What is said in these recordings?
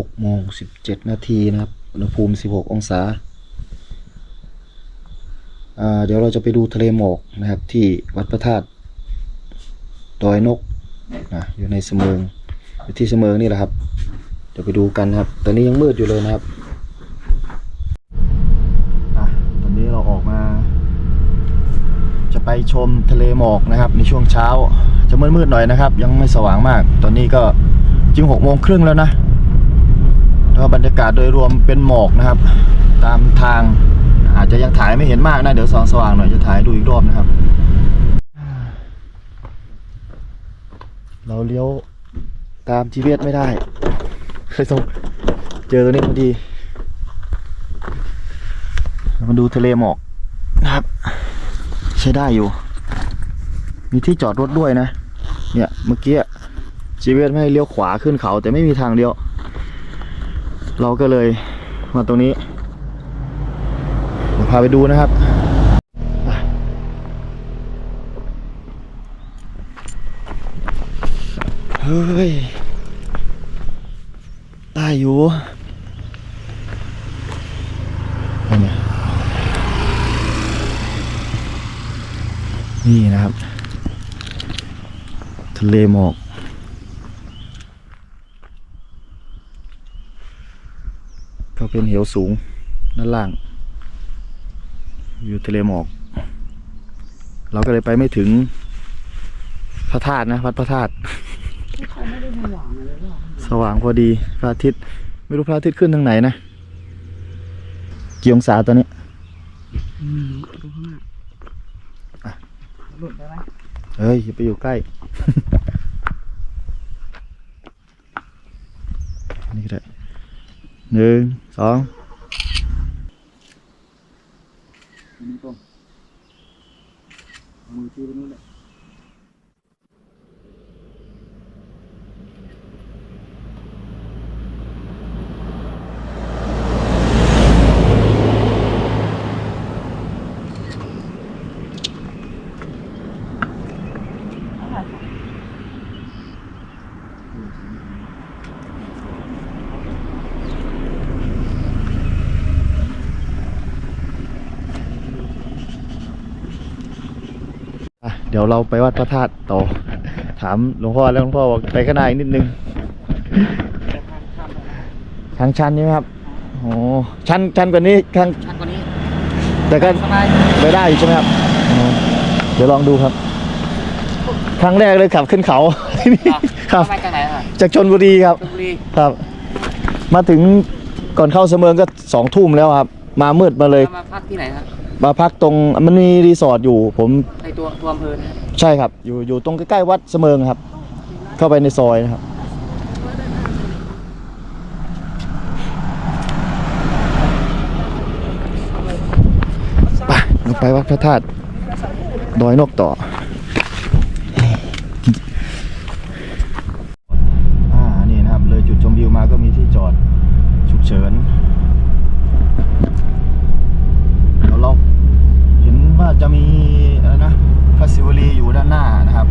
6โมง17นาทีนะครับอุณหภูมิ16องศาาเดี๋ยวเราจะไปดูทะเลหมอกนะครับที่วัดพระธาตุดอยนกนะอยู่ในเสมิงอยู่ที่เสมิงนี่แหละครับ เดี๋ยวไปดูกันครับ ตอนนี้ยังมืดอยู่เลยนะครับอะตอนนี้เราออกมา จะไปชมทะเลหมอกนะครับ ในช่วงเช้าจะมืดๆหน่อยนะครับ ยังไม่สว่างมาก ตอนนี้ก็จริงหกโมงครึ่งแล้วนะ แล้วก็บรรยากาศโดยรวมเป็นหมอกนะครับ ตามทางอาจจะยังถ่ายไม่เห็นมากนะเดี๋ยวสองสว่างหน่อยจะถ่ายดูอีกรอบนะครับ เราเลี้ยวตามจีเวสไม่ได้เลยต้องเจอตัวนี้พอดีมาดูทะเลหมอกนะครับ ใช้ได้อยู่ มีที่จอดรถด้วยนะ เนี่ยเมื่อกี้จีเวสไม่ให้เลี้ยวขวาขึ้นเขาแต่ไม่มีทางเลี้ยว เราก็เลยมาตรงนี้เดี๋ยวพาไปดูนะครับเฮ้ยได้อยู่นไงนี่นะครับ ทะเลหมอก เป็นเหวสูงด้านล่าง อยู่ทะเลหมอก เราก็เลยไปไม่ถึงพระธาตุนะวัดพระธาตุเขาไม่ได้สว่างเลยหรอสว่างพอดีพระอาทิตย์ ไม่รู้พระอาทิตย์ขึ้นทางไหนนะกี่องศาตอนนี้อืมดูข้างหน้าอะหลุดได้ไหมเฮ้ยอย่าไปอยู่ใกล้ นี่ก็ได้ หนึ่งสองมือตรงมือชี้ไปนู่นเลยอะเดี๋ยวเราไปวัดพระธาตุต่อ ถามหลวงพ่อแล้วหลวงพ่อบอกไปข้างหน้าอีกนิดนึงทางชันใช่ไหมครับโอ้ชันชันกว่านี้ทางชันกว่านี้ แต่ก็สบายไปได้อยู่ใช่ไหมครับอ๋อเดี๋ยวลองดูครับ ครั้งแรกเลยขับขึ้นเขาที่นี่ครับมาจากไหนอะจากชนบุรีครับชลบุรีครับ มาถึงก่อนเข้าเสมิงก็สองทุ่มแล้วครับ มามืดมาเลยแล้วมาพักที่ไหนครับมาพักตรงมันมีรีสอร์ทอยู่ ผมใน ตัวตัวอำเภอนะใช่ครับ อยู่อยู่ตรงใกล้ๆวัดเสมิงครับ เข้าไปในซอยนะครับ ไปไปวัดพระธาตุดอยนกต่อ อ่า นี่นะครับ เลยจุดชมวิวมาก็มีที่จอดฉุกเฉินเดี๋ยวเราเห็นว่าจะมีอะไรนะพระศิวลีอยู่ด้านหน้านะครับ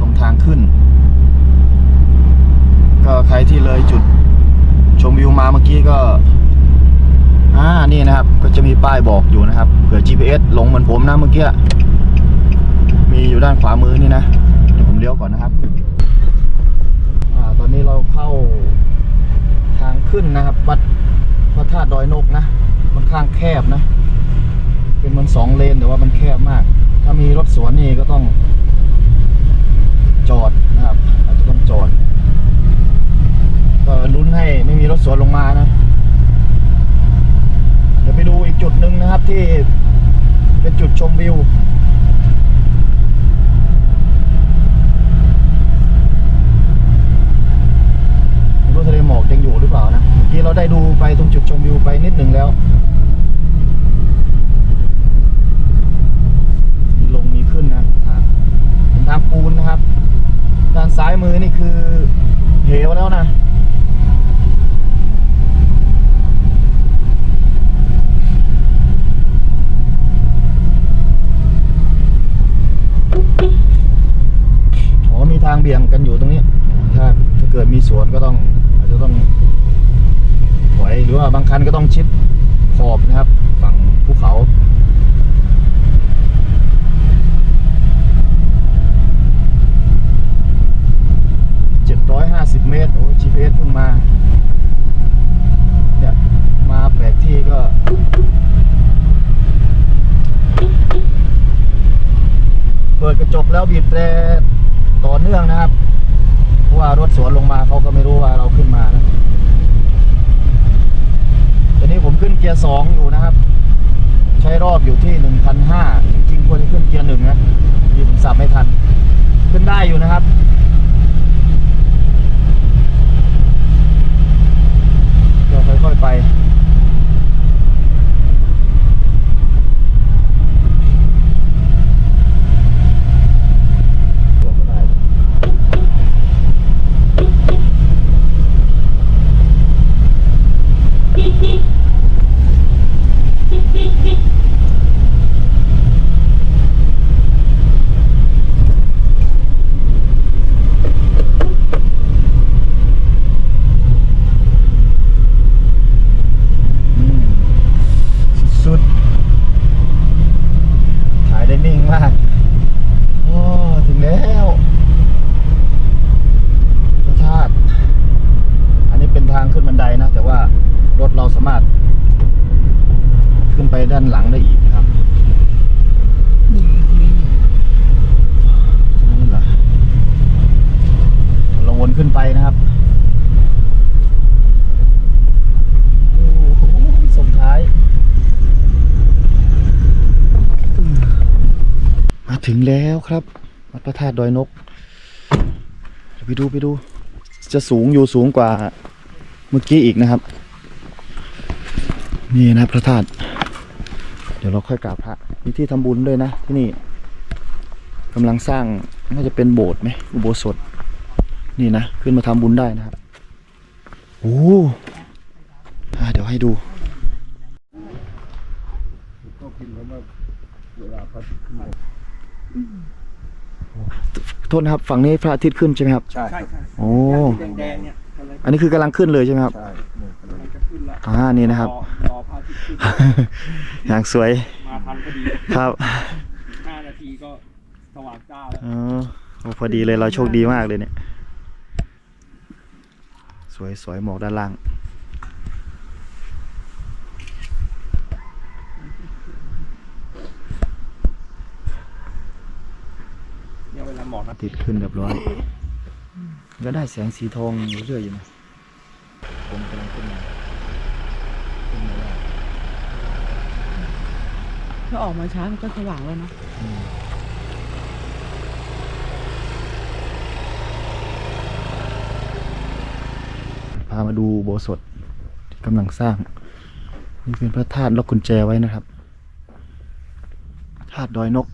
ตรงทางขึ้น ก็ใครที่เลยจุดช มาเมื่อกี้ก็ อ่า นี่นะครับ ก็จะมีป้ายบอกอยู่นะครับ เผื่อ GPS หลงเหมือนผมนะเมื่อกี้ มีอยู่ด้านขวามือนี่นะ เดี๋ยวผมเลี้ยวก่อนนะครับ อ่า ตอนนี้เราเข้าทางขึ้นนะครับ วัดพระธาตุดอยนกนะค่อนข้างแคบนะ เป็นมันสองเลนแต่ว่ามันแคบมาก ถ้ามีรถสวนนี่ก็ต้องจอดนะครับ อาจจะต้องจอด ก็ลุ้นให้ไม่มีรถ สวนลงมานะ เดี๋ยวไปดูอีกจุดหนึ่งนะครับที่เป็นจุดชมวิวไม่รู้ทะเลหมอกยังอยู่หรือเปล่านะเมื่อกี้เราได้ดูไปตรงจุดชมวิวไปนิดหนึ่งแล้ว มีลงมีขึ้นนะทางเป็นทางปูนนะครับ ด้านซ้ายมือนี่คือเหวแล้วนะ อ๋อมีทางเบี่ยงกันอยู่ตรงนี้ ถ้าถ้าเกิดมีสวนก็ต้องอาจจะต้องหรือว่าบางคันก็ต้องชิดขอบนะครับ ฝั่งภูเขา750เมตร โอ้ GPS เพิ่งมาเนี่ยมาแปลกที่ก็เปิดกระจกแล้วบีบแตรต่อเนื่องนะครับ ราะว่ารถสวนลงมาเขาก็ไม่รู้ว่าเราขึ้นมานะตอนนี้ผมขึ้นเกียร์สองอยู่นะครับ ใช้รอบอยู่ที่หนึ่งพันห้าจริงๆควรจะขึ้นเกียร์หนึ่งนะยืมสับไม่ทัน ขึ้นได้อยู่นะครับเดี๋ยวค่อยๆไป ตัวก็ได้อืมสุดๆถ่ายได้นิ่งมาก โอ้ถึงแล้วพระธาตุอันนี้เป็นทางขึ้นบันไดนะ แต่ว่ารถเราสามารถ ขึ้นไปด้านหลังได้อีกนะครับตรงนั้นเหรอเราวนขึ้นไปนะครับโอ้โหส่งท้าย มา ถึงแล้วครับวัดพระธาตุดอยนกเดี๋ยวไปดูไปดู จะสูงอยู่สูงกว่าเมื่อกี้อีกนะครับ นี่นะพระธาตุเดี๋ยวเราค่อยกราบพระมีที่ทำบุญด้วยนะ ที่นี่กำลังสร้างน่าจะเป็นโบสถ์ไหมอุโบสถ นี่นะขึ้นมาทำบุญได้นะครับโอ้เดี๋ยวให้ดูก็พิมพ์คำว่าเวลาพระ โทษนะครับฝั่งนี้พระอาทิตย์ขึ้นใช่ไหมครับ ใช่ใช่ครับใช่โอ้แดงๆเนี่ยกำลังอันนี้คือกำลังขึ้นเลยใช่ไหมครับ ใช่เนี่ยกำลังจะขึ้นละอ่านี่นะครับรอรอพระอาทิตย์ขึ้นอย่างสวยมาทันพอดีครับห้านาทีก็สว่างจ้าแล้วอ๋อโอ้พอดีเลยเราโชคดีมากเลยเนี่ย สวยสวยหมอกด้านล่าง เนี่ยเวลาหมอ กนะติดขึ้นเรียบร้อย ก็ได้แสงสีทองเรื่อยๆอยู่นะผมกำลังขึ้นมาขึ้นมาแล้วถ้าออกมาช้ามันก็สว่างแล้วเนาะอืมพามาดูอุโบสถที่กำลังสร้าง นี่เป็นพระธาตุล็อกกุญแจไว้นะครับ ธาตุดอยนก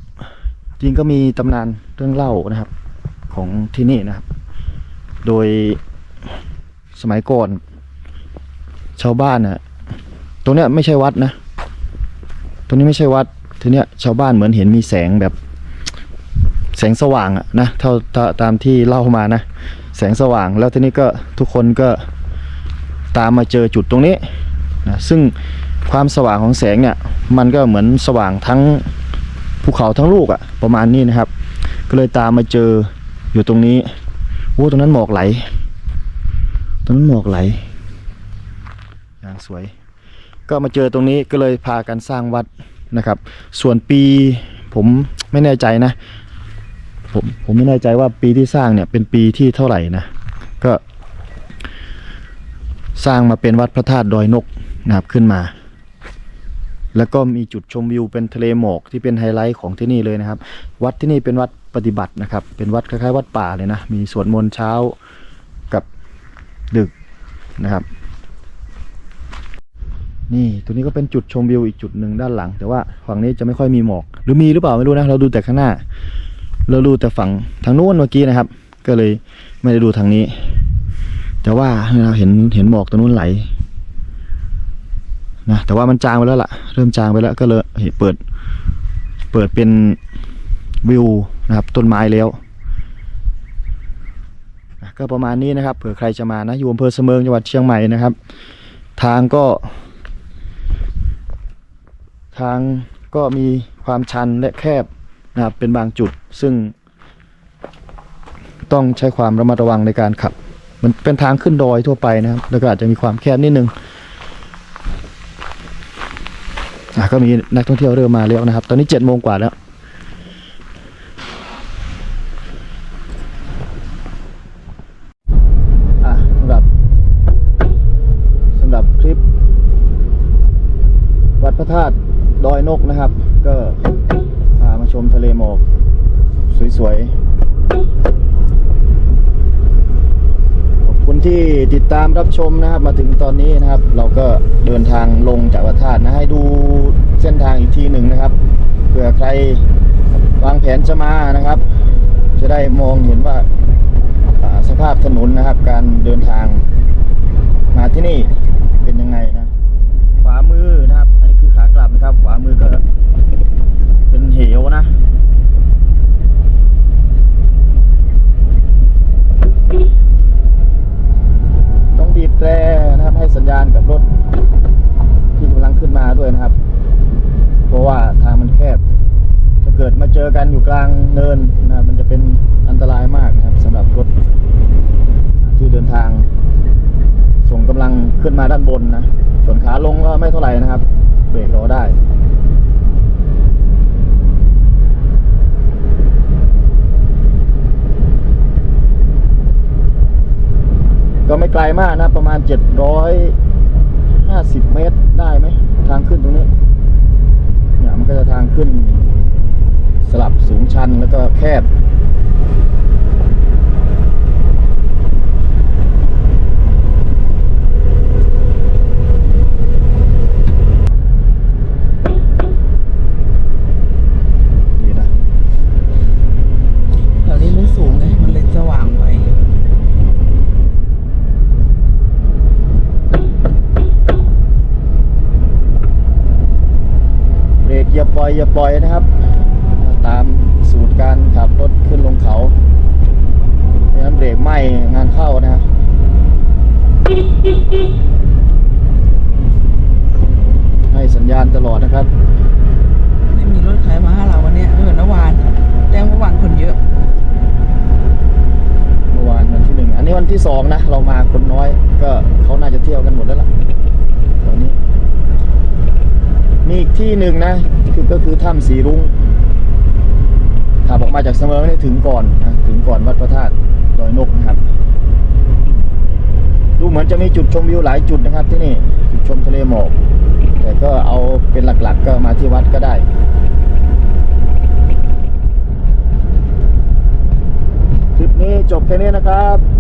จริงก็มีตำนานเรื่องเล่านะครับ ของที่นี่นะครับ โดยสมัยก่อน ชาวบ้านน่ะตรงเนี้ยไม่ใช่วัดนะ ตรงนี้ไม่ใช่วัดทีเนี้ยชาวบ้านเหมือนเห็นมีแสงแบบแสงสว่างอะนะเท่าตาตามที่เล่ามานะ แสงสว่างแล้วทีนี้ก็ทุกคนก็ตามมาเจอจุดตรงนี้นะซึ่งความสว่างของแสงเนี่ยมันก็เหมือนสว่างทั้ง ภูเขาทั้งลูกอะประมาณนี้นะครับ ก็เลยตามมาเจออยู่ตรงนี้โอ้ตรงนั้นหมอกไหล ตรงนั้นหมอกไหล อย่างสวย ก็มาเจอตรงนี้ก็เลยพากันสร้างวัดนะครับ ส่วนปีผมไม่แน่ใจนะผมผมไม่แน่ใจว่าปีที่สร้างเนี่ยเป็นปีที่เท่าไหร่นะ ก็ สร้างมาเป็นวัดพระธาตุดอยนกนะครับขึ้นมา แล้วก็มีจุดชมวิวเป็นทะเลหมอกที่เป็นไฮไลท์ของที่นี่เลยนะครับ วัดที่นี่เป็นวัดปฏิบัตินะครับ เป็นวัดคล้ายๆ วัดป่าเลยนะ มีสวดมนต์เช้ากับดึกนะครับ นี่ตรงนี้ก็เป็นจุดชมวิวอีกจุดหนึ่งด้านหลัง แต่ว่าฝั่งนี้จะไม่ค่อยมีหมอก หรือมีหรือเปล่าไม่รู้นะ เราดูแต่ข้างหน้า เราดูแต่ฝั่งทางนู้นเมื่อกี้นะครับ ก็เลยไม่ได้ดูทางนี้ แต่ว่าเราเห็นเห็นหมอกตรงนู้นไหล นะแต่ว่ามันจางไปแล้วล่ะ เริ่มจางไปแล้วก็เลยเปิด เปิดเป็นวิวนะครับ ต้นไม้แล้วก็ประมาณนี้นะครับ เผื่อใครจะมานะอยู่อำเภอเสมิงจังหวัดเชียงใหม่นะครับ ทางก็ ทางก็มีความชันและแคบนะครับ เป็นบางจุดซึ่ง ต้องใช้ความระมัดระวังในการขับ มันเป็นทางขึ้นดอยทั่วไปนะครับ แล้วก็อาจจะมีความแคบนิดนึง อะก็มีนักท่องเที่ยวเริ่มมาแล้วนะครับ ตอนนี้เจ็ดโมงกว่าแล้วสำหรับสำหรับคลิป วัดพระธาตุดอยนกนะครับ ก็พามาชมทะเลหมอก สวยๆ คุณที่ติดตามรับชมนะครับ มาถึงตอนนี้นะครับ เราก็เดินทางลงจากวัดธาตุนะให้ดูเส้นทางอีกทีหนึ่งนะครับเผื่อใครวางแผนจะมานะครับ จะได้มองเห็นว่าาสภาพถนนนะครับ การเดินทางมาที่นี่เป็นยังไงนะขวามือนะครับ อันนี้คือขากลับนะครับ ขวามือก็เป็นเหวนะ ต้องบีบแตรนะครับ ให้สัญญาณกับรถที่กำลังขึ้นมาด้วยนะครับ เพราะว่าทางมันแคบ ถ้าเกิดมาเจอกันอยู่กลางเนินนะครับมันจะเป็นอันตรายมากนะครับสำหรับรถที่เดินทาง ส่งกำลังขึ้นมาด้านบนนะ ส่วนขาลงก็ไม่เท่าไหร่นะครับ เบรกรอได้ ก็ไม่ไกลมากนะ ประมาณ 750 เมตรได้ไหม ทางขึ้นตรงนี้เนี่ยมันก็จะทางขึ้นสลับสูงชันแล้วก็แคบ นี่นะ แถวนี้ไม่สูงไง มันเลยสว่างไว้ เบรก อย่าปล่อยอย่าปล่อยนะครับ ตามสูตรการขับรถขึ้นลงเขาไม่งั้นเบรกไหม้งานเข้านะครับให้สัญญาณตลอดนะครับ ไม่มีรถใครมาหาเราวันเนี้ยไม่เหมือนเมื่อวานแจ้งเมื่อวานคนเยอะ เมื่อวานวันที่หนึ่ง อันนี้วันที่สองนะ เรามาคนน้อย ก็เขาน่าจะเที่ยวกันหมดแล้วล่ะตอนนี้ มีอีกที่หนึ่งนะคือก็คือถ้ำสีรุ้งขับออกมาจากเสมอนี่ถึงก่อนนะถึงก่อนวัดพระธาตุดอยนกนะครับ ดูเหมือนจะมีจุดชมวิวหลายจุดนะครับที่นี่จุดชมทะเลหมอก แต่ก็เอาเป็นหลักๆก็มาที่วัดก็ได้คลิปนี้จบแค่นี้นะครับ